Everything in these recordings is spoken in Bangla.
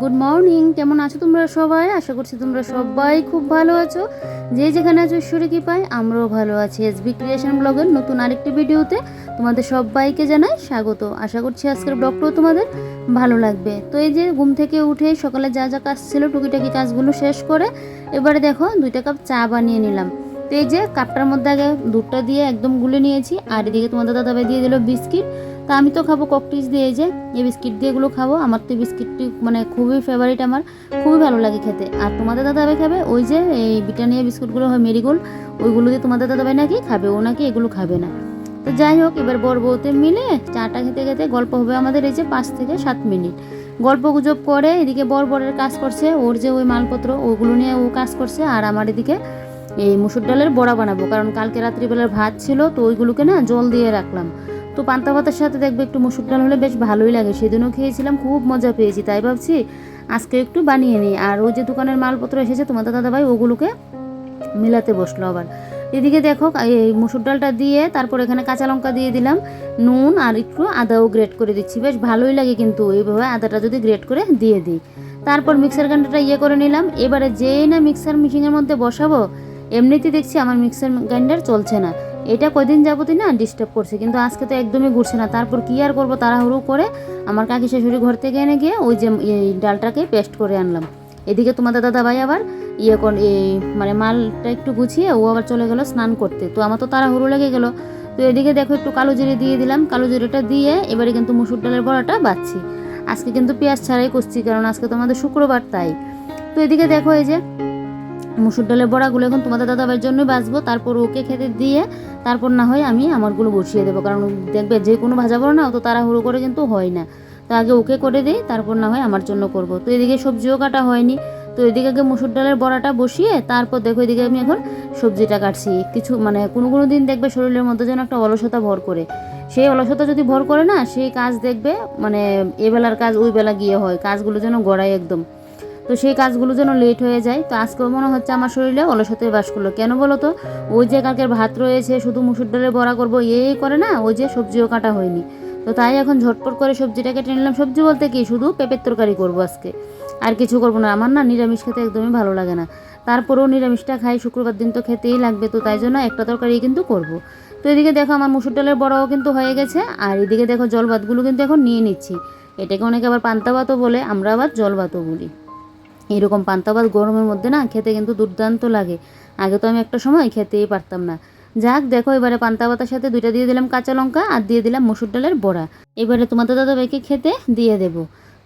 গুড মর্নিং কেমন আছো তোমরা সবাই? আশা করছি তোমরা সবাই খুব ভালো আছো। যে যেখানে আছো ঈশ্বরে কি পাই আমরাও ভালো আছি। এসবি ক্রিয়েশন ব্লগের নতুন আরেকটি ভিডিওতে তোমাদের সবাইকে জানাই স্বাগত। আশা করছি আজকের ব্লগটাও তোমাদের ভালো লাগবে। তো এই যে ঘুম থেকে উঠে সকালে যা যা কাজ ছিল, টুকিটাকি কাজগুলো শেষ করে এবারে দেখো দুইটা কাপ চা বানিয়ে নিলাম। তো এই যে কাপটার মধ্যে আগে দুধটা দিয়ে একদম গুলে নিয়েছি, আর এদিকে তোমাদের দাদাভাই দিয়ে দিল বিস্কিট। তা আমি তো খাব ককটিস দিয়ে যে, এই বিস্কিট দিয়ে এগুলো খাব। আমার তো বিস্কিটটি মানে খুবই ফেভারিট আমার, খুবই ভালো লাগে খেতে। আর তোমাদের দাদাভাই খাবে ওই যে, এই ব্রিটানিয়া বিস্কুটগুলো হয় মেরিগোল্ড, ওইগুলো দিয়ে তোমাদের দাদাভাই নাকি খাবে ও নাকি এগুলো খাবে না। তো যাই হোক, এবার বর বউতে মিলে চাটা খেতে খেতে গল্প হবে আমাদের এই যে পাঁচ থেকে সাত মিনিট। গল্প গুজব করে এদিকে বর বরের কাজ করছে, ওর যে ওই মালপত্র, ওগুলো নিয়ে ও কাজ করছে, আর আমার এদিকে এই মুসুর ডালের বড়া বানাবো। কারণ কালকে রাত্রিবেলার ভাত ছিল, তো ওইগুলোকে না জল দিয়ে রাখলাম। তো পান্তা ভাতের সাথে দেখবে একটু মুসুর ডাল হলে বেশ ভালোই লাগে। সেদিনও খেয়েছিলাম, খুব মজা পেয়েছি, তাই ভাবছি আজকে একটু বানিয়ে নিই। আর ওই যে দোকানের মালপত্র এসেছে তোমাদের দাদাভাই, ওগুলোকে মিলাতে বসল আবার। এদিকে দেখো, এই মুসুর ডালটা দিয়ে তারপর এখানে কাঁচা লঙ্কা দিয়ে দিলাম, নুন আর একটু আদাও গ্রেট করে দিচ্ছি। বেশ ভালোই লাগে কিন্তু এইভাবে আদাটা যদি গ্রেট করে দিয়ে দিই। তারপর মিক্সার গ্রাইন্ডারটা ইয়ে করে নিলাম। এবারে যেই না মিক্সার মেশিনের মধ্যে বসাবো এমনিতে দেখছি আমার মিক্সার গ্রাইন্ডার চলছে না। এটা কদিন যাবতই না ডিস্টার্ব করছে, কিন্তু আজকে তো একদমই ঘুরছে না। তারপর কি আর করব, তাড়াহুড়ো করে আমার কাকি শাশুড়ি ঘর থেকে এনে গিয়ে ওই যে এই ডালটাকে পেস্ট করে আনলাম। এদিকে তোমাদের দাদা ভাই আবার ইয়ে কর এই মানে মালটা একটু গুছিয়ে ও আবার চলে গেল স্নান করতে। তো আমার তো তাড়াহুড়ো লেগে গেলো। তো এদিকে দেখো একটু কালো জিরে দিয়ে দিলাম। কালো জিরেটা দিয়ে এবারে কিন্তু মুসুর ডালের বড়াটা বাচ্ছি আজকে কিন্তু পেঁয়াজ ছাড়াই করছি, কারণ আজকে তো আমাদের শুক্রবার, তাই। তো এদিকে দেখো এই যে মুসুর ডালের বড়াগুলো এখন তোমাদের দাদাভাইয়ের জন্যই বাঁচবো। তারপর ওকে খেতে দিয়ে তারপর না হয় আমি আমারগুলো বসিয়ে দেবো। কারণ দেখবে যে কোনো ভাজা বড় না, অত তাড়াহুড়ো করে কিন্তু হয় না। তো আগে ওকে করে দিই, তারপর না হয় আমার জন্য করব। তো এদিকে সবজিও কাটা হয়নি। তো এদিকে আগে মুসুর ডালের বড়াটা বসিয়ে, তারপর দেখো এদিকে আমি এখন সবজিটা কাটছি। কিছু মানে কোনো কোনো দিন দেখবে শরীরের মধ্যে যেন একটা অলসতা ভর করে। সেই অলসতা যদি ভর করে না, সেই কাজ দেখবে মানে এবেলার কাজ ওই বেলা গিয়ে হয়। কাজগুলো যেন গড়ায় একদম। তো সেই কাজগুলো যেন লেট হয়ে যায়। তো আজকেও মনে হচ্ছে আমার শরীরে অলসতে বাস করল। কেন বলো তো? ওই যে কালকের ভাত রয়েছে, শুধু মুসুর ডালের বড়া করব এই করে না, ওই যে সবজিও কাটা হয়নি। তো তাই এখন ঝটপট করে সবজিটা কেটে নিলাম। সবজি বলতে কি? শুধু পেঁপের তরকারি করব আজকে। আর কিছু করব না। আমার না নিরামিষ খেতে একদমই ভালো লাগে না। তারপরেও নিরামিষটা খাই, শুক্রবার দিন তো খেতেই লাগবে, তো তাই জন্য একটা তরকারি কিন্তু করব। তো এদিকে দেখো আমার মুসুর ডালের বড়াও কিন্তু হয়ে গেছে। আর এদিকে দেখো জল ভাতগুলো কিন্তু এখন নিয়ে নিচ্ছি। এটাকে অনেকে আবার পান্তা ভাতও বলে, আমরা আবার জল ভাতও বলি। এরকম পান্তা ভাত গরমের মধ্যে না খেতে কিন্তু দুর্দান্ত লাগে। আগে তো আমি একটা সময় খেতেই পারতাম না। যাক, দেখো, এবারে পান্তা ভাতের সাথে দুইটা দিয়ে দিলাম কাঁচা লঙ্কা আর দিয়ে দিলাম মসুর ডালের বড়া। এবারে তোমাদের দাদাভাইকে খেতে দিয়ে দেবো।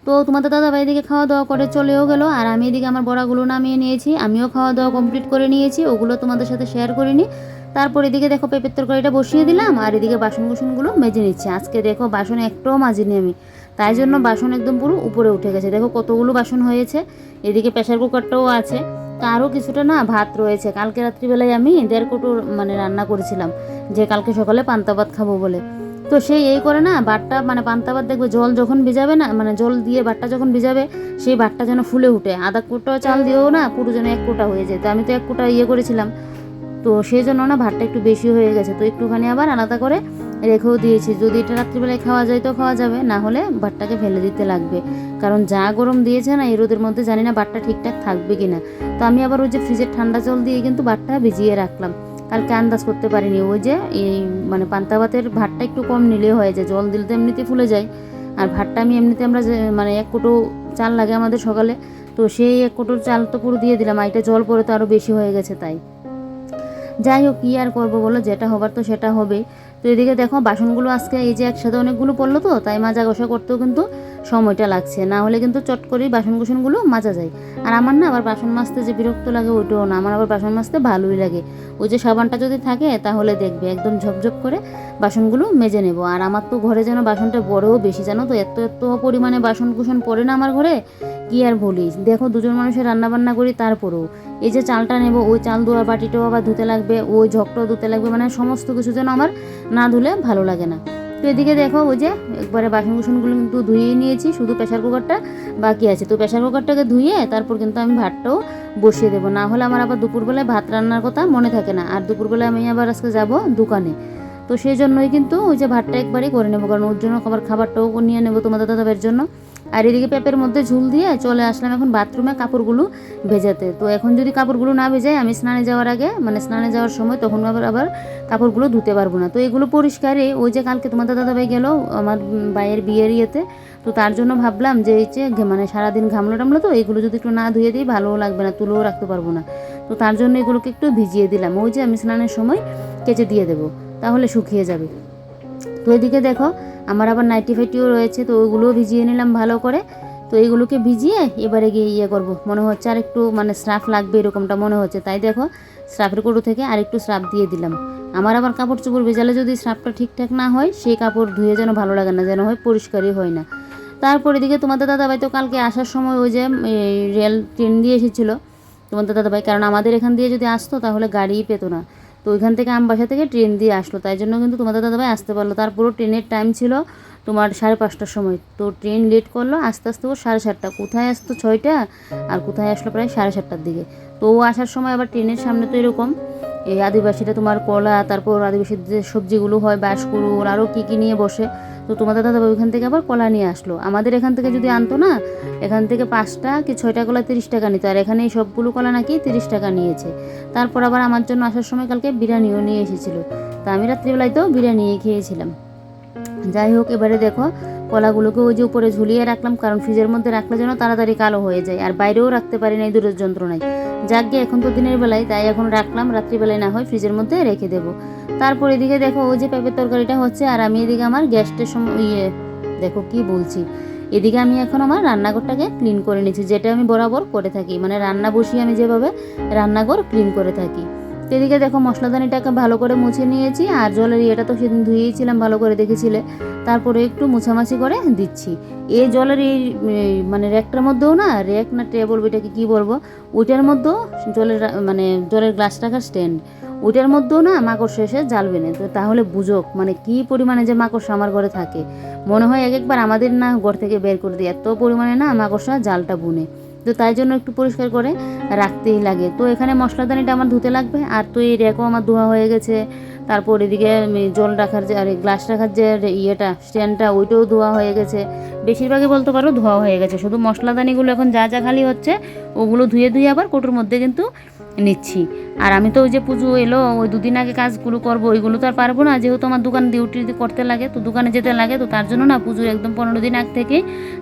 তো তোমাদের দাদাভাই এদিকে খাওয়া দাওয়া করে চলেও গেল আর আমি এদিকে আমার বড়াগুলো নামিয়ে নিয়েছি। আমিও খাওয়া দাওয়া কমপ্লিট করে নিয়েছি, ওগুলো তোমাদের সাথে শেয়ার করিনি তারপর এদিকে দেখো পেঁপের তরকারিটা বসিয়ে দিলাম আর এদিকে বাসন কুসনগুলো মেজে নিচ্ছি। আজকে দেখো বাসন একটাও মাজিনি আমি। তাই জন্য বাসন একদম পুরো উপরে উঠে গেছে। দেখো কতগুলো বাসন হয়েছে, এদিকে প্রেশার কুকারটাও আছে। তো আরও কিছুটা না ভাত রয়েছে। কালকে রাত্রিবেলায় আমি দেড় কোটো মানে রান্না করেছিলাম, যে কালকে সকালে পান্তা ভাত খাব বলে। তো সেই এই করে না বাটটা মানে পান্তা ভাত দেখবে জল যখন ভিজাবে না মানে জল দিয়ে বাটটা যখন ভিজাবে, সেই বাটটা যেন ফুলে উঠে। আধা কোটা চাল দিয়েও না পুরো যেন এক কোটা হয়ে যায়। তো আমি তো এক কোটা ইয়ে করেছিলাম। তো সেই জন্য না ভাতটা একটু বেশি হয়ে গেছে। তো একটুখানি আবার আলাদা করে রেখেও দিয়েছি। যদি এটা রাত্রিবেলায় খাওয়া যায় তো খাওয়া যাবে, না হলে ভাতটাকে ফেলে দিতে লাগবে। কারণ যা গরম দিয়েছে না, এই রোদের মধ্যে জানি না ভাতটা ঠিকঠাক থাকবে কি না তো আমি আবার ওই যে ফ্রিজের ঠান্ডা জল দিয়ে কিন্তু ভাতটা ভিজিয়ে রাখলাম। কালকে আন্দাজ করতে পারিনি। ওই যে এই মানে পান্তা ভাতের ভাতটা একটু কম নিলে হয়ে যায়। জল দিলে তো এমনিতে ফুলে যায়। আর ভাতটা আমি এমনিতে আমরা মানে এক কোটো চাল লাগে আমাদের সকালে। তো সেই এক কোটোর চাল তো পুরো দিয়ে দিলাম। আর এটা জল পরে তো আরও বেশি হয়ে গেছে তাই। যাই হোক, কী আর করব বলো? যেটা হবার তো সেটা হবেই। তো এদিকে দেখো বাসনগুলো আজকে এই যে একসাথে অনেকগুলো পড়ল তো, তাই মাজা ঘষা করতেও কিন্তু সময়টা লাগছে। না হলে কিন্তু চট করেই বাসন কুসনগুলো মাজা যায়। আর আমার না আবার বাসন মাজতে যে বিরক্ত লাগে ওইটাও না। আমার আবার বাসন মাজতে ভালোই লাগে। ওই যে সাবানটা যদি থাকে তাহলে দেখবে একদম ঝপঝপ করে বাসনগুলো মেজে নেব। আর আমার তো ঘরে যেন বাসনটা বড়ও বেশি, জানো তো? এত এত পরিমাণে বাসন কুসন পড়ে না আমার ঘরে? কি আর বলিস? দেখো দুজন মানুষের রান্না বান্না করি তারপরেও। এই যে চালটা নেব, ওই চাল ধোয়া বাটিটাও আবার ধুতে লাগবে, ওই ঝকটাও ধুতে লাগবে। মানে সমস্ত কিছু যেন আমার না ধুলে ভালো লাগে না। তো এদিকে দেখো ওই যে একবারে বাসন কুসনগুলো কিন্তু ধুয়ে নিয়েছি, শুধু প্রেশার কুকারটা বাকি আছে। তো প্রেশার কুকারটাকে ধুয়ে তারপর কিন্তু আমি ভাতটাও বসিয়ে দেবো। না হলে আমার আবার দুপুরবেলায় ভাত রান্নার কথা মনে থাকে না। আর দুপুরবেলায় আমি আবার আজকে যাব দোকানে। তো সেই জন্যই কিন্তু ওই যে ভাতটা একবারই করে নেব। কারণ ওর জন্য খাবার খাবারটাও নিয়ে নেব তোমাদের দাদাবের জন্য। আর এদিকে পেঁপের মধ্যে ঝুল দিয়ে চলে আসলাম এখন বাথরুমে কাপড়গুলো ভেজাতে। তো এখন যদি কাপড়গুলো না ভেজাই, আমি স্নানে যাওয়ার আগে মানে স্নানে যাওয়ার সময় তখন আবার আবার কাপড়গুলো ধুতে পারব না। তো এগুলো পরিষ্কারে, ওই যে কালকে তোমাদের দাদাভাই গেল, আমার ভাইয়ের বিয়ের ইয়েতে, তো তার জন্য ভাবলাম যে এই যে মানে সারাদিন ঘামলো টামলো তো, এগুলো যদি একটু না ধুয়ে দিই, ভালোও লাগবে না, তুলেও রাখতে পারব না। তো তার জন্য এগুলোকে একটু ভিজিয়ে দিলাম। ওই যে আমি স্নানের সময় কেচে দিয়ে দেবো, তাহলে শুকিয়ে যাবে। তো এদিকে দেখো, আমার আবার নাইটি ফাইটিও রয়েছে, তো ওইগুলোও ভিজিয়ে নিলাম ভালো করে। তো এইগুলোকে ভিজিয়ে এবারে গিয়ে ইয়ে করব। মনে হচ্ছে আর একটু মানে স্রাফ লাগবে এরকমটা মনে হচ্ছে। তাই দেখো, স্রাফের কুটো থেকে আর একটু স্রাফ দিয়ে দিলাম। আমার আবার কাপড় চোপড় ভেজালে যদি স্রাফটা ঠিকঠাক না হয় সেই কাপড় ধুয়ে যেন ভালো লাগে না, যেন হয় পরিষ্কারই হয় না। তারপর এদিকে তোমাদের দাদাভাই তো কালকে আসার সময় ওই যে রেল ট্রেন দিয়ে এসেছিল তোমাদের দাদাভাই। কারণ আমাদের এখান দিয়ে যদি আসতো, তাহলে গাড়িই পেতো না। তো ওইখান থেকে আমবাসা থেকে ট্রেন দিয়ে আসলো। তাই জন্য কিন্তু তোমাদের দাদাভাই আসতে পারল। তার পুরো ট্রেনের টাইম ছিল তোমার সাড়ে পাঁচটার সময়। তো ট্রেন লেট করল, আস্তে আস্তে ও সাড়ে সাতটা। কোথায় আসতো ছয়টা? আর কোথায় আসলো প্রায় সাড়ে সাতটার দিকে। তো ও আসার সময় আবার ট্রেনের সামনে তো এরকম। এই আদিবাসীরা তোমার কলা, তারপর আদিবাসীদের সবজিগুলো হয় বাঁশকুড়ুর আরও কী কী নিয়ে বসে। তো তোমাদের দাদা ওইখান থেকে আবার কলা নিয়ে আসলো। আমাদের এখান থেকে যদি আনতো না, এখান থেকে পাঁচটা কি ছয়টা কলা তিরিশ টাকা নিত। আর এখানে এই সবগুলো কলা নাকি তিরিশ টাকা নিয়েছে। তারপর আবার আমার জন্য আসার সময় কালকে বিরিয়ানিও নিয়ে এসেছিল। তা আমি রাত্রিবেলায় তো বিরিয়ানি খেয়েছিলাম। যাই হোক, এবারে দেখো কলাগুলোকে ওই যে উপরে ঝুলিয়ে রাখলাম, কারণ ফ্রিজের মধ্যে রাখলে যেন তাড়াতাড়ি কালো হয়ে যায়। আর বাইরেও রাখতে পারি না এই দূরের যন্ত্রণায় যাক গিয়ে এখন তো দিনের বেলায়, তাই এখন রাখলাম, রাত্রিবেলায় না হয় ফ্রিজের মধ্যে রেখে দেবো। তারপর এদিকে দেখো, ওই যে পেঁপের তরকারিটা হচ্ছে, আর আমি এদিকে আমার গ্যাসটার সময় ইয়ে দেখো কি বলছি। এদিকে আমি এখন আমার রান্নাঘরটাকে ক্লিন করে নিচ্ছি যেটা আমি বরাবর করে থাকি। মানে রান্না বসিয়ে আমি যেভাবে রান্নাঘর ক্লিন করে থাকি। এদিকে দেখো মশলাদানিটাকে ভালো করে মুছে নিয়েছি, আর জলের ইয়েটা তো সেদিন ধুয়েছিলাম ভালো করে দেখেছিলে। তারপরে একটু মুছামাছি করে দিচ্ছি। এই জলের এই মানে র্যাকটার মধ্যেও না, র্যাক না ট্রে টেবল ওইটাকে কী বলব? ওইটার মধ্যেও জলের মানে জলের গ্লাস রাখার স্ট্যান্ড। ওইটার মধ্যেও না মাকড়সা এসে জ্বালবে না। তো তাহলে বুঝোক মানে কি পরিমাণে যে মাকড়সা আমার ঘরে থাকে। মনে হয় এক একবার আমাদের না ঘর থেকে বের করে দিই। এত পরিমাণে না মাকড়সা, জালটা বুনে। তো তাই জন্য একটু পরিষ্কার করে রাখতেই লাগে। তো এখানে মশলাদানিটা আমার ধুতে লাগবে আর তো এই র্যাকও আমার ধোয়া হয়ে গেছে। তারপর এদিকে জল রাখার যে, আর গ্লাস রাখার যে ইয়েটা, স্ট্যান্ডটা, ওইটাও ধোয়া হয়ে গেছে। বেশিরভাগই বলতে পারো ধোয়া হয়ে গেছে। শুধু মশলাদানিগুলো এখন যা যা খালি হচ্ছে, ওগুলো ধুয়ে ধুয়ে আবার কোটোর মধ্যে কিন্তু নিচ্ছি। আর আমি তো ওই যে পুজো এলো, ওই দুদিন আগে কাজগুলো করব, ওইগুলো তো আর পারব না। যেহেতু আমার দোকান ডিউটি করতে লাগে, তো দোকানে যেতে লাগে, তো তার জন্য না পুজোর একদম পনেরো দিন আগ থেকে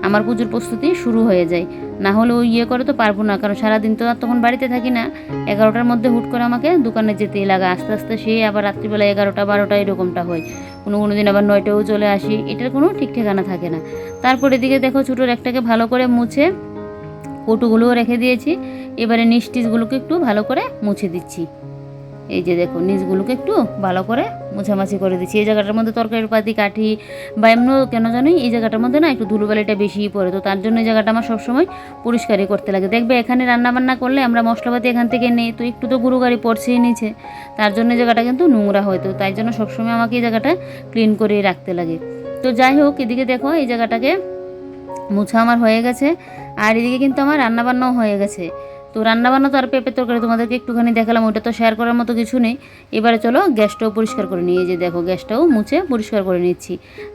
আমার পুজোর প্রস্তুতি শুরু হয়ে যায়। না হলে ওই ইয়ে করে তো পারব না, কারণ সারাদিন তো আর তখন বাড়িতে থাকি না। এগারোটার মধ্যে হুট করে আমাকে দোকানে যেতেই লাগে। আস্তে আস্তে সেই আবার রাত্রিবেলা এগারোটা বারোটা এরকমটা হয়। কোনো কোনো দিন আবার নয়টাও চলে আসি। এটার কোনো ঠিক ঠিকানা থাকে না। তারপর এদিকে দেখো ছোটোর একটাকে ভালো করে মুছে কটুগুলোও রেখে দিয়েছি। এবারে নিচ টিচগুলোকে একটু ভালো করে মুছে দিচ্ছি। এই যে দেখো, নিচগুলোকে একটু ভালো করে মোছামাছি করে দিচ্ছি। এই জায়গাটার মধ্যে তরকারির পাতি, কাঠি বা এমন কেন জানি এই জায়গাটার মধ্যে না একটু ধুলোবালিটা বেশিই পড়ে। তো তার জন্য এই জায়গাটা আমার সবসময় পরিষ্কারই করতে লাগে। দেখবে এখানে রান্নাবান্না করলে আমরা মশলাপাতি এখান থেকে নেই, তো একটু তো গুরু গাড়ি পড়ছেই নিচে। তার জন্য এই জায়গাটা কিন্তু নোংরা হয়। তো তাই জন্য সবসময় আমাকে এই জায়গাটা ক্লিন করে রাখতে লাগে। তো যাই হোক, এদিকে দেখো এই জায়গাটাকে মুছা আমার হয়ে গেছে। আর এদিকে কিন্তু আমার রান্নাবান্নাও হয়ে গেছে। তো রান্নাবান্না তো আর পেঁপে তরকারি তোমাদেরকে একটুখানি দেখালাম ওটা তো শেয়ার করার মতো কিছু নেই। এবারে চলো গ্যাসটাও পরিষ্কার করে নিয়ে যে দেখো গ্যাসটাও মুছে পরিষ্কার করে নিচ্ছি।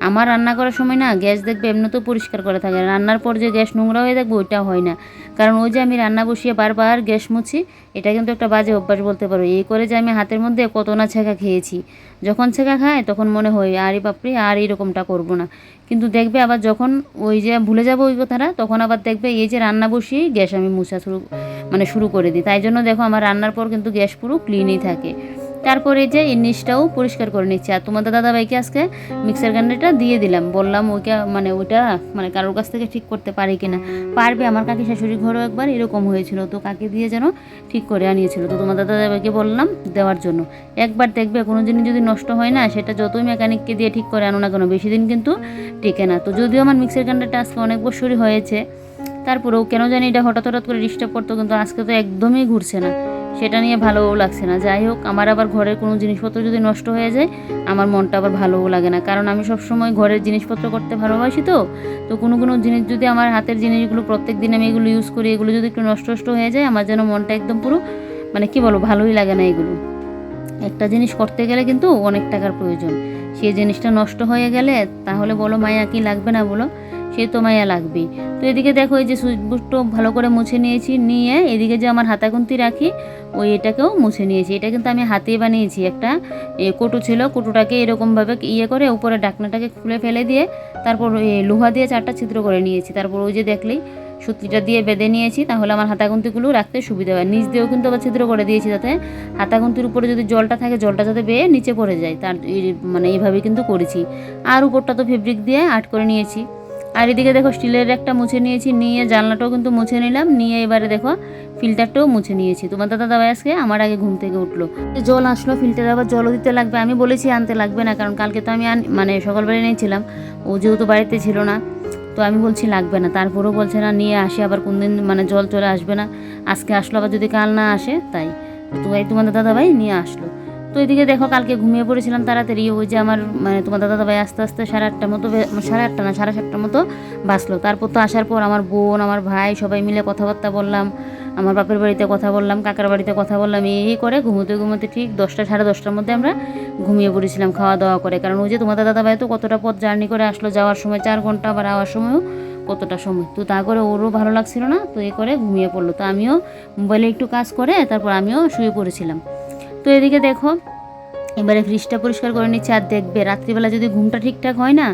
আমার রান্না করার সময় না গ্যাস দেখবে এমনিতেও পরিষ্কার করা থাকে রান্নার পর যে গ্যাস নোংরা হয়ে থাকবে ওইটা হয় না। কারণ ওই যে আমি রান্না বসিয়ে বারবার গ্যাস মুছি, এটা কিন্তু একটা বাজে অভ্যাস বলতে পারো। এই করে যে আমি হাতের মধ্যে কত না ছেঁকা খেয়েছি। যখন ছেঁকা খায় তখন মনে হয়, আরে বাপরে, আর এরকমটা করব না। কিন্তু দেখবে আবার যখন ওই যে ভুলে যাব ওই কথাটা, তখন আবার দেখবে এই যে রান্না বসিয়েই গ্যাস আমি মুছা শুরু মানে শুরু করে দিই। তাই জন্য দেখো আমার রান্নার পর কিন্তু গ্যাস পুরো ক্লিনই থাকে। তারপরে যে এই নিচটাও পরিষ্কার করে নিচ্ছি। আর তোমাদের দাদাভাইকে আজকে মিক্সার গ্রাইন্ডারটা দিয়ে দিলাম। বললাম ওইটা মানে ওইটা মানে কারোর কাছ থেকে ঠিক করতে পারি কিনা। পারবে, আমার কাকি শাশুড়ি ঘরেও একবার এরকম হয়েছিল। তো কাকে দিয়ে যেন ঠিক করে আনিয়েছিল। তো তোমাদের দাদাভাইকে বললাম দেওয়ার জন্য। একবার দেখবে কোনো জিনিস যদি নষ্ট হয় না, সেটা যতই মেকানিককে দিয়ে ঠিক করে আনো না কেন, বেশি দিন কিন্তু টেকে না। তো যদিও আমার মিক্সার গ্রাইন্ডারটা আজকে অনেক বছরই হয়েছে তারপরেও কেন জানি এটা হঠাৎ হঠাৎ করে ডিস্টার্ব করতো, কিন্তু আজকে তো একদমই ঘুরছে না। সেটা নিয়ে ভালোও লাগছে না। যাই হোক, আমার আবার ঘরের কোনো জিনিসপত্র যদি নষ্ট হয়ে যায়, আমার মনটা আবার ভালোও লাগে না। কারণ আমি সবসময় ঘরের জিনিসপত্র করতে ভালোবাসি তো তো কোনো কোনো জিনিস যদি আমার হাতের জিনিসগুলো প্রত্যেক দিন আমি এগুলো ইউজ করি, এগুলো যদি একটু নষ্ট নষ্ট হয়ে যায়, আমার যেন মনটা একদম পুরো মানে কি বলো ভালোই লাগে না এগুলো। একটা জিনিস করতে গেলে কিন্তু অনেক টাকার প্রয়োজন। সেই জিনিসটা নষ্ট হয়ে গেলে, তাহলে বলো মায়া কি লাগবে না বলো? সে তো মায়া লাগবেই। তো এদিকে দেখো এই যে সুইচ ভালো করে মুছে নিয়েছি নিয়ে এদিকে যে আমার হাতাকুন্তি রাখি ওই এটাকেও মুছে নিয়েছি। এটা কিন্তু আমি হাতে বানিয়েছি একটা এ, কটু ছিল কটুটাকে এরকমভাবে ইয়ে করে উপরে ডাকনাটাকে খুলে ফেলে দিয়ে তারপর লোহা দিয়ে চারটা ছিদ্র করে নিয়েছি। তারপর ওই যে দেখলেই সুতিটা দিয়ে বেঁধে নিয়েছি তাহলে আমার হাতাগুন্তিগুলো রাখতে সুবিধা হয়। নিচ দিয়েও কিন্তু আবার ছিদ্র করে দিয়েছি যাতে হাতাগুন্তির উপরে যদি জলটা থাকে জলটা যাতে বেয়ে নিচে পড়ে যায় তার মানে এইভাবে কিন্তু করেছি। আর উপরটা তো ফেব্রিক দিয়ে আর্ট করে নিয়েছি। আর এদিকে দেখো, স্টিলের একটা মুছে নিয়েছি, নিয়ে জানলাটাও কিন্তু মুছে নিলাম, নিয়ে এবারে দেখো, ফিল্টারটাও মুছে নিয়েছি। তোমার দাদা দাবাই আজকে আমার আগে ঘুম থেকে উঠল। জল আসলো, ফিল্টারে আবার জলও দিতে লাগবে, আমি বলেছি আনতে লাগবে না, কারণ কালকে তো আমি মানে সকালবেলা নিয়েছিলাম ও যেহেতু বাড়িতে ছিল না, তো আমি বলছি লাগবে না। তারপরেও বলছে না, নিয়ে আসি, আবার কোন দিন মানে জল চলে আসবে না, আজকে আসলো, আবার যদি কাল না আসে, তাই। তো এই তোমাদের দাদাভাই নিয়ে আসলো। তো এদিকে দেখো, কালকে ঘুমিয়ে পড়েছিলাম তাড়াতাড়ি। ওই যে আমার মানে তোমার দাদা ভাই আস্তে আস্তে সাড়ে আটটার মতো সাড়ে আটটা না, সাড়ে সাতটার মতো বাঁচলো। তারপর তো আসার পর আমার বোন, আমার ভাই সবাই মিলে কথাবার্তা বললাম, আমার বাপের বাড়িতে কথা বললাম, কাকার বাড়িতে কথা বললাম, এই করে ঘুমোতে ঘুমোতে ঠিক দশটা, সাড়ে দশটার মধ্যে আমরা ঘুমিয়ে পড়েছিলাম খাওয়া দাওয়া করে। কারণ ওই যে তোমাদের দাদা ভাই তো কতটা পথ জার্নি করে আসলো, যাওয়ার সময় চার ঘণ্টা আবার আওয়ার সময়ও কতটা সময়। তো তা করে ওরও ভালো লাগছিল না, তো এই করে ঘুমিয়ে পড়ল। তো আমিও মোবাইলে একটু কাজ করে, তারপর আমিও শুয়ে পড়েছিলাম। তো এদিকে দেখো, এবারে ফ্রিজটা পরিষ্কার করে নিচ্ছে আর দেখবে রাত্রিবেলা যদি ঘুমটা ঠিকঠাক হয় না,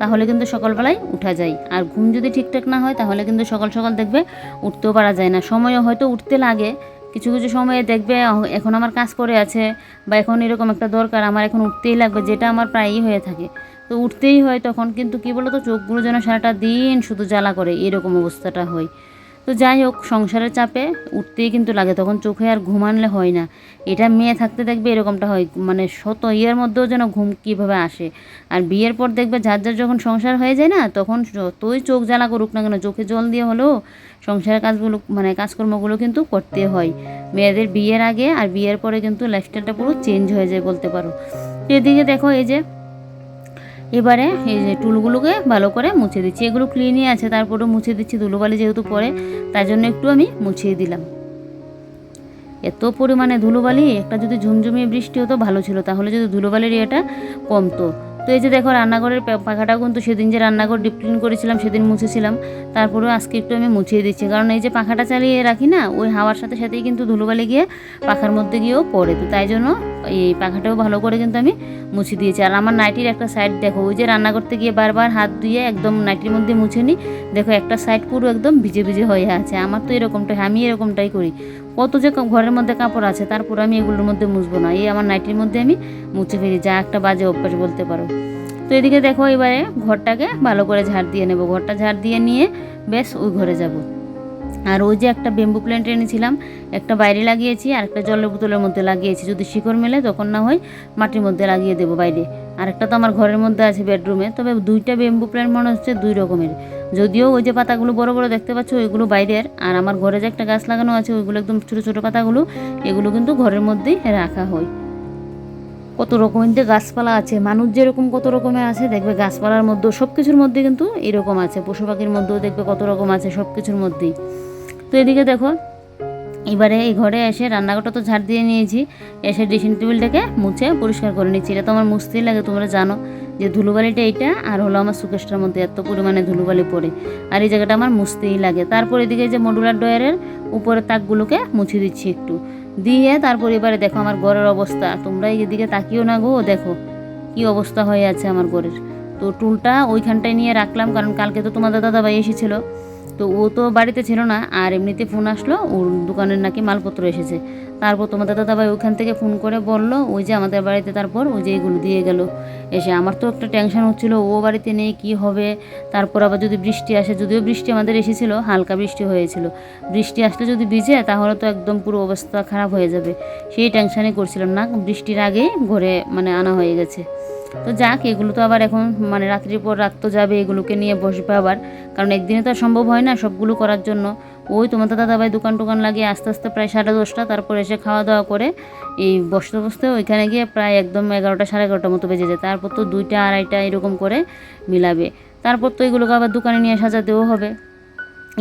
তাহলে কিন্তু সকালবেলায় উঠা যায়। আর ঘুম যদি ঠিকঠাক না হয়, তাহলে কিন্তু সকাল সকাল দেখবে উঠতেও পারা যায় না। সময়ও হয়তো উঠতে লাগে, কিছু কিছু সময়ে দেখবে এখন আমার কাজ করে আছে বা এখন এরকম একটা দরকার, আমার এখন উঠতেই লাগবে, যেটা আমার প্রায়ই হয়ে থাকে। তো উঠতেই হয় তখন, কিন্তু কী বলতো, চোখগুলো যেন সারাটা দিন শুধু জ্বালা করে, এরকম অবস্থাটা হয়। তো যাই হোক, সংসারের চাপে উঠতেই কিন্তু লাগে, তখন চোখে আর ঘুম আনলে হয় না। এটা মেয়ে থাকতে দেখবে এরকমটা হয় মানে শত ইয়ের মধ্যেও যেন ঘুম কীভাবে আসে। আর বিয়ের পর দেখবে যার যার যখন সংসার হয়ে যায় না, তখন যতই চোখ জ্বালা করুক না কেন, চোখে জল দিয়ে হলেও সংসারের কাজগুলো মানে কাজকর্মগুলো কিন্তু করতে হয়। মেয়েদের বিয়ের আগে আর বিয়ের পরে কিন্তু লাইফস্টাইলটা পুরো চেঞ্জ হয়ে যায় বলতে পারো। এদিকে দেখো এই যে এবারে এই যে টুলগুলোকে ভালো করে মুছে দিচ্ছি। এগুলো ক্লিনই আছে, তারপরেও মুছে দিচ্ছি, ধুলোবালি যেহেতু পরে, তার জন্য একটু আমি মুছিয়ে দিলাম। এত পরিমাণে ধুলোবালি, একটা যদি ঝুমঝুমিয়ে বৃষ্টি হতো, ভালো ছিল। তাহলে যদি ধুলোবালির ইয়েটা কমতো। তো এই যে দেখো রান্নাঘরের পাখাটাও কিন্তু সেদিন যে রান্নাঘর ডিপ ক্লিন করেছিলাম, সেদিন মুছেছিলাম। তারপরেও আজকে একটু আমি মুছিয়ে দিচ্ছি। কারণ এই যে পাখাটা চালিয়ে রাখি না, ওই হাওয়ার সাথে সাথেই কিন্তু ধুলোবালি গিয়ে পাখার মধ্যে গিয়েও পড়ে। তো তাই জন্য এই পাখাটাও ভালো করে কিন্তু আমি মুছে দিয়েছি। আর আমার নাইটির একটা সাইড দেখো, ওই যে রান্না করতে গিয়ে বারবার হাত ধুয়ে একদম নাইটির মধ্যে মুছে নিই দেখো একটা সাইড পুরো একদম ভিজে ভিজে হয়ে আছে। আমার তো এরকমটাই, আমি এরকমটাই করি। কত যে ঘরের মধ্যে কাপড় আছে, তারপর আমি এগুলোর মধ্যে মুছবো না। এই আমার নাইটির মধ্যে আমি মুছে ফেলি, যা একটা বাজে অভ্যাস বলতে পারো। তো এদিকে দেখো এবারে ঘরটাকে ভালো করে ঝাড় দিয়ে নেব। ঘরটা ঝাড় দিয়ে নিয়ে বেশ ওই ঘরে যাব। আর ওই যে একটা বেম্বু প্ল্যান্ট এনেছিলাম, একটা বাইরে লাগিয়েছি আর একটা জলের বোতলের মধ্যে লাগিয়েছি। যদি শিকড় মেলে তখন না হয় মাটির মধ্যে লাগিয়ে দেবো বাইরে। আর একটা তো আমার ঘরের মধ্যে আছে বেডরুমে তবে দুইটা বেম্বু প্ল্যান্ট মনে হচ্ছে দুই রকমের। যদিও ওই যে পাতাগুলো বড় বড় দেখতে পাচ্ছ, ওইগুলো বাইরের। আর আমার ঘরে যে একটা গাছ লাগানো আছে, ওইগুলো একদম ছোটো ছোটো পাতাগুলো, এগুলো কিন্তু ঘরের মধ্যেই রাখা হয়। কত রকমের যে গাছপালা আছে, মানুষ যেরকম কত রকমের আছে, দেখবে গাছপালার মধ্যেও সব কিছুর মধ্যে কিন্তু এরকম আছে। পশু পাখির মধ্যেও দেখবে কত রকম আছে সব কিছুর মধ্যেই। তো এদিকে দেখো, এবারে এই ঘরে এসে রান্নাঘরটা তো ঝাড় দিয়ে নিয়েছি। এসে ড্রেসিং টেবিলটাকে মুছে পরিষ্কার করে নিচ্ছি। এটা তো আমার মুছতেই লাগে, তোমরা জানো। যে ধুলোবালিটা এইটা আর হলো আমার সুকেশটার মধ্যে এত পরিমাণে ধুলোবালি পড়ে। আর এই জায়গাটা আমার মুছতেই লাগে। তারপর এদিকে যে মডুলার ডয়ারের উপরের তাকগুলোকে মুছে দিচ্ছি একটু। দিয়ে তারপর এবারে দেখো আমার ঘরের অবস্থা। তোমরা এদিকে তাকিও না গো, দেখো কি অবস্থা হয়ে আছে আমার ঘরের। তো টুলটা ওইখানটায় নিয়ে রাখলাম, কারণ কালকে তো তোমাদের দাদাভাই এসেছিল। তো ও তো বাড়িতে ছিল না, আর এমনিতে ফোন আসলো, ওর দোকানের নাকি মালপত্র এসেছে। তারপর তোমাদের দাদাভাই ওখান থেকে ফোন করে বলল, ওই যে আমাদের বাড়িতে তারপর ওই যে এগুলো দিয়ে গেল। এসে আমার তো একটা টেনশন হচ্ছিল, ও বাড়িতে নেই, কি হবে? তারপর আবার যদি বৃষ্টি আসে, যদিও বৃষ্টি আমাদের এসেছিল, হালকা বৃষ্টি হয়েছিল। বৃষ্টি আসলে যদি ভিজে, তাহলে তো একদম পুরো অবস্থা খারাপ হয়ে যাবে। সেই টেনশনই করছিলাম না, বৃষ্টির আগেই ঘরে মানে আনা হয়ে গেছে। তো যাক, এগুলো তো আবার এখন মানে রাত্রির পর রাত তো যাবে, এগুলোকে নিয়ে বসবে আবার। কারণ একদিনে তো আর সম্ভব হয় না সবগুলো করার জন্য। ওই তোমাদের দাদাভাই দোকান টোকান লাগিয়ে আস্তে আস্তে প্রায় সাড়ে দশটা, তারপর এসে খাওয়া দাওয়া করে এই বসতে বসতে ওইখানে গিয়ে প্রায় একদম এগারোটা, সাড়ে এগারোটার মতো বেজে যায়। তারপর তো দুইটা, আড়াইটা এরকম করে মিলাবে। তারপর তো এগুলোকে আবার দোকানে নিয়ে সাজাতেও হবে।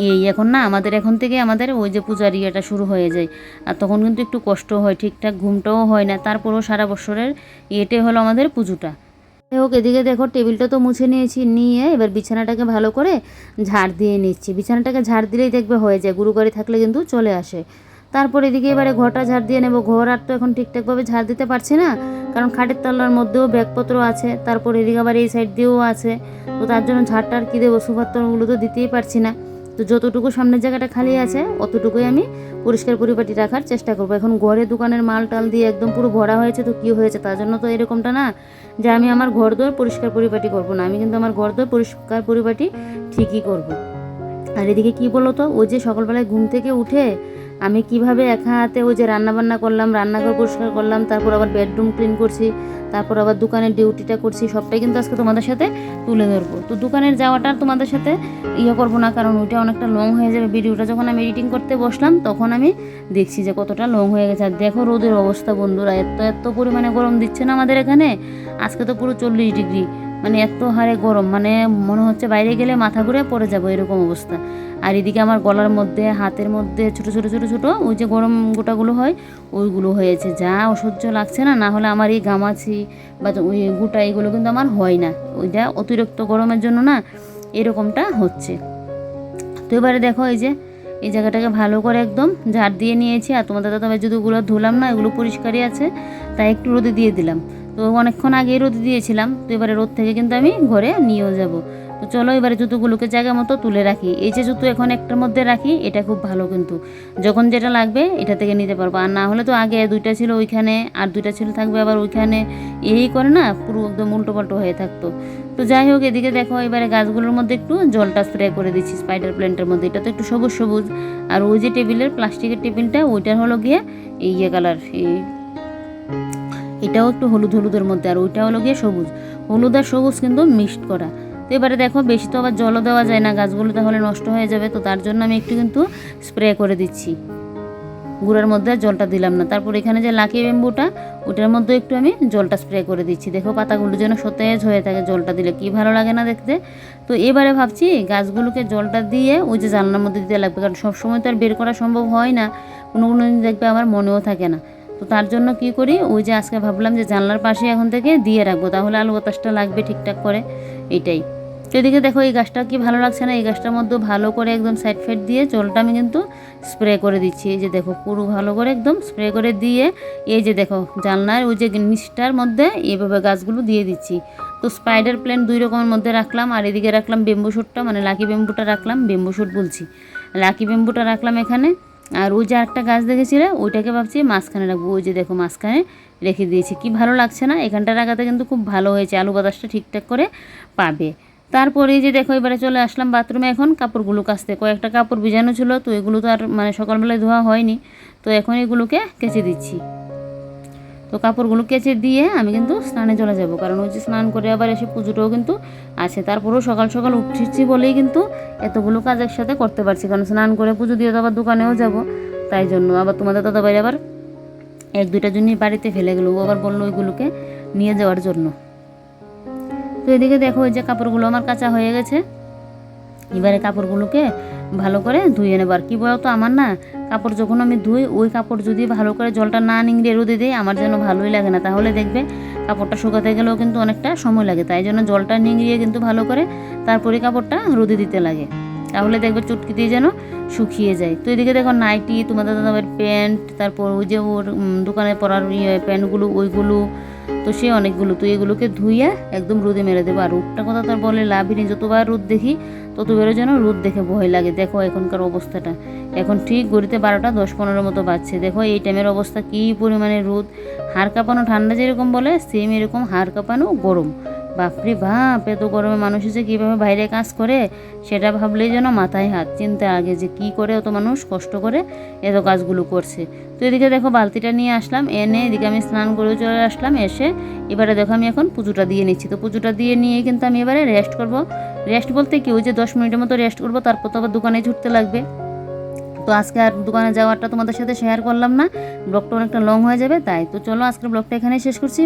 এই এখন না আমাদের এখন থেকে আমাদের ওই যে পূজার ইয়েটা শুরু হয়ে যায়। আর তখন কিন্তু একটু কষ্ট হয়, ঠিকঠাক ঘুমটাও হয় না। তারপরেও সারা বছরের ইয়েটাই হলো আমাদের পুজোটা। হোক, এদিকে দেখো টেবিলটা তো মুছে নিয়েছি, নিয়ে এবার বিছানাটাকে ভালো করে ঝাড় দিয়ে নিচ্ছি। বিছানাটাকে ঝাড় দিলেই দেখবে হয়ে যায়, গুরু গাড়ি থাকলে কিন্তু চলে আসে। তারপর এদিকে এবারে ঘরটা ঝাড় দিয়ে নেব। ঘর আর তো এখন ঠিকঠাকভাবে ঝাড় দিতে পারছি না, কারণ খাটের তলার মধ্যেও ব্যাগপত্র আছে। তারপর এদিকে আবার এই সাইড দিয়েও আছে। তো তার জন্য ঝাড়টা আর কী দেবো? সুপাত্তরগুলো তো দিতেই পারছি না। তো যতটুকু সামনের জায়গাটা খালি আছে, অতটুকুই আমি পরিষ্কার পরিপাটি রাখার চেষ্টা করব এখন ঘরে দোকানের মাল টাল দিয়ে একদম পুরো ভরা হয়েছে তো কী হয়েছে তার জন্য তো এরকমটা না যে আমি আমার ঘর দোর পরিষ্কার পরিপাটি করব না আমি কিন্তু আমার ঘর দোর পরিষ্কার পরিপাটি ঠিকই করব। আর এদিকে কী বলো তো, ওই যে সকালবেলায় ঘুম থেকে উঠে আমি কীভাবে একা হাতে ওই যে রান্না বান্না করলাম, রান্নাঘর পরিষ্কার করলাম, তারপর আবার বেডরুম ক্লিন করছি তারপর আবার দোকানের ডিউটিটা করছি, সবটাই কিন্তু আজকে তোমাদের সাথে তুলে ধরবো। তো দোকানের যাওয়াটা তোমাদের সাথে ইয়ে করব না, কারণ ওইটা অনেকটা লং হয়ে যাবে। ভিডিওটা যখন আমি এডিটিং করতে বসলাম, তখন আমি দেখছি যে কতটা লং হয়ে গেছে। আর দেখো রোদের অবস্থা বন্ধুরা, এত এত পরিমাণে গরম দিচ্ছে না আমাদের এখানে। আজকে তো পুরো চল্লিশ ডিগ্রি মানে এত হারে গরম মানে মনে হচ্ছে বাইরে গেলে মাথা ঘুরে পড়ে যাব এরকম অবস্থা। আর এদিকে আমার গলার মধ্যে, হাতের মধ্যে ছোট ছোট ছোট ছোট ওই যে গরম গোটাগুলো হয়, ওইগুলো হয়েছে। যা অসহ্য লাগছে না না হলে আমার এই গামাছি বা ওই গোটা এগুলো কিন্তু আমার হয় না। ওইটা অতিরিক্ত গরমের জন্য না এরকমটা হচ্ছে। তো এবারে দেখো এই যে, এই জায়গাটাকে ভালো করে একদম ঝাড় দিয়ে নিয়েছি। আর তোমাদের দাদা যদি ওগুলো ধুলাম না, এগুলো পরিষ্কারই আছে, তাই একটু রোদে দিয়ে দিলাম। তো অনেকক্ষণ আগে রোদে দিয়েছিলাম। তো এবারে রোদ থেকে কিন্তু আমি ঘরে নিয়েও যাব। তো চলো এবারে জুতোগুলোকে জায়গা মতো তুলে রাখি। এই যে জুতো এখন একটার মধ্যে রাখি, এটা খুব ভালো কিন্তু। যখন যেটা লাগবে, এটা থেকে নিতে পারব। আর না হলে তো আগে দুইটা ছিল ওইখানে, আর দুইটা ছিল থাকবে আবার ওইখানে। এই করে না, পুরো একদম উল্টো পাল্টো হয়ে থাকতো। তো যাই হোক, এদিকে দেখো, এবারে গাছগুলোর মধ্যে একটু জলটা স্প্রে করে দিচ্ছি স্পাইডার প্ল্যান্টের মধ্যে। এটা তো একটু সবুজ সবুজ। আর ওই যে টেবিলের প্লাস্টিকের টেবিলটা, ওইটার হলো গিয়ে এই ইয়ে কালার এই এটাও একটু হলুদ হলুদের মধ্যে। আর ওইটা হলো গিয়ে সবুজ। হলুদ আর সবুজ কিন্তু মিক্সড করা। তো এবারে দেখো, বেশি তো আবার জলও দেওয়া যায় না, গাছগুলো তাহলে নষ্ট হয়ে যাবে, তো তার জন্য আমি একটু কিন্তু স্প্রে করে দিচ্ছি। গুঁড়ার মধ্যে জলটা দিলাম না। তারপর এখানে যে লাকি বেম্বুটা ওটার মধ্যে একটু আমি জলটা স্প্রে করে দিচ্ছি। দেখো, পাতাগুলো যেন সতেজ হয়ে থাকে জলটা দিলে, কি ভালো লাগে না দেখতে। তো এবারে ভাবছি গাছগুলোকে জলটা দিয়ে ওই যে জানলার মধ্যে দিতে লাগবে, কারণ সবসময় তো আর বের করা সম্ভব হয় না। কোনো কোনো দিন দেখবে আমার মনেও থাকে না। তো তার জন্য কি করি, ওই যে আজকে ভাবলাম যে জানলার পাশে এখন থেকে দিয়ে রাখব, তাহলে আলু বাতাসটা লাগবে ঠিকঠাক করে এইটাই তো এদিকে দেখো, এই গাছটা কি ভালো লাগছে না? এই গাছটার মধ্যে ভালো করে একদম সাইড ফাইড দিয়ে জলটা আমি কিন্তু স্প্রে করে দিচ্ছি। এই যে দেখো, পুরো ভালো করে একদম স্প্রে করে দিয়ে এই যে দেখো, জানলার ওই যে নিচটার মধ্যে এইভাবে গাছগুলো দিয়ে দিচ্ছি। তো স্পাইডার প্লেন দুই রকমের মধ্যে রাখলাম, আর এদিকে রাখলাম বেম্বু শুটটা মানে লাকি বেম্বুটা রাখলাম বেম্বু শুট বলছি। লাকি বেম্বুটা রাখলাম এখানে, আর ওই যে একটা গাছ দেখেছিলে, ওইটাকে ভাবছি মাঝখানে রাখব। ওই যে দেখো, মাঝখানে রেখে দিয়েছি। কি ভালো লাগছে না? এখানটা রাখাতে কিন্তু খুব ভালো হয়েছে, আলু বাতাসটা ঠিকঠাক করে পাবে। তারপরে যে দেখো, এবারে চলে আসলাম বাথরুমে এখন কাপড়গুলো কাচতে। কয়েকটা কাপড় ভিজানো ছিল, তো এগুলো তো আর মানে সকালবেলায় ধোয়া হয়নি। তো এখন এগুলোকে কেচে দিচ্ছি। তো কাপড়গুলো কেচে দিয়ে আমি কিন্তু স্নানে চলে যাব। কারণ ওই যে স্নান করে আবার এসে পুজোটাও কিন্তু আছে। তারপরেও সকাল সকাল উঠছি বলেই কিন্তু এতগুলো কাজ একসাথে করতে পারছি। কারণ স্নান করে পুজো দিয়ে তো আবার দোকানেও যাব। তাই জন্য আবার তোমাদের দাদা বাইরে আবার এক দুইটা জন্যই বাড়িতে ফেলে গেলো। আবার বলল ওইগুলোকে নিয়ে যাওয়ার জন্য। তো এদিকে দেখো ওই যে কাপড়গুলো আমার কাঁচা হয়ে গেছে। এবারে কাপড়গুলোকে ভালো করে ধুয়ে নেবার কী বলতো, আমার না কাপড় যখন আমি ধুই, ওই কাপড় যদি ভালো করে জলটা না নিংড়ে রোদে দিই, আমার যেন ভালোই লাগে না। তাহলে দেখবে কাপড়টা শুকাতে গেলেও কিন্তু অনেকটা সময় লাগে। তাই জন্য জলটা নিংড়িয়ে কিন্তু ভালো করে তারপরে কাপড়টা রোদে দিতে লাগে। তাহলে দেখবে চুটকি দিয়ে যেন শুকিয়ে যায়। তো এদিকে দেখো নাইটি তোমাদের দাদাবার প্যান্ট তারপর ওই যে ওর দোকানে পরার ইয়ে প্যান্টগুলো ওইগুলো, তো সে অনেকগুলো। তো এগুলোকে ধুইয়া একদম রোদে মেরে দেবো। আর রোদটা কথা তো আর বলে লাভই নেই। যতবার রোদ দেখি, ততবারও যেন রোদ দেখে ভয় লাগে। দেখো এখনকার অবস্থাটা। এখন ঠিক গড়িতে বারোটা, দশ পনেরো মতো বাজছে। দেখো এই টাইমের অবস্থা কী পরিমাণে রোদ। হাড় কাঁপানো ঠান্ডা যেরকম বলে সেম এরকম হাড় কাঁপানো গরম। বাপরে বাপ, এত গরমে মানুষ যে কীভাবে বাইরে কাজ করে? সেটা ভাবলেই যেন মাথায় হাত। চিন্তা আগে যে কি করে অত মানুষ কষ্ট করে এত কাজগুলো করছে। তো এদিকে দেখো বালতিটা নিয়ে আসলাম, এনে এদিকে আমি স্নান করে চলে আসলাম এসে। এবারে দেখো আমি এখন পুজোটা দিয়ে নিচ্ছি। তো পুজোটা দিয়ে নিয়ে কিন্তু আমি এবারে রেস্ট করব। রেস্ট বলতে কি, ওই যে দশ মিনিটের মতো রেস্ট করব, তারপর তো আবার দোকানে ছুটতে লাগবে। তো আজকে আর দোকানে যাওয়ারটা তোমাদের সাথে শেয়ার করলাম না। ব্লগটা অনেকটা লং হয়ে যাবে, তাই। তো চলো আজকের ব্লগটা এখানে শেষ করছি।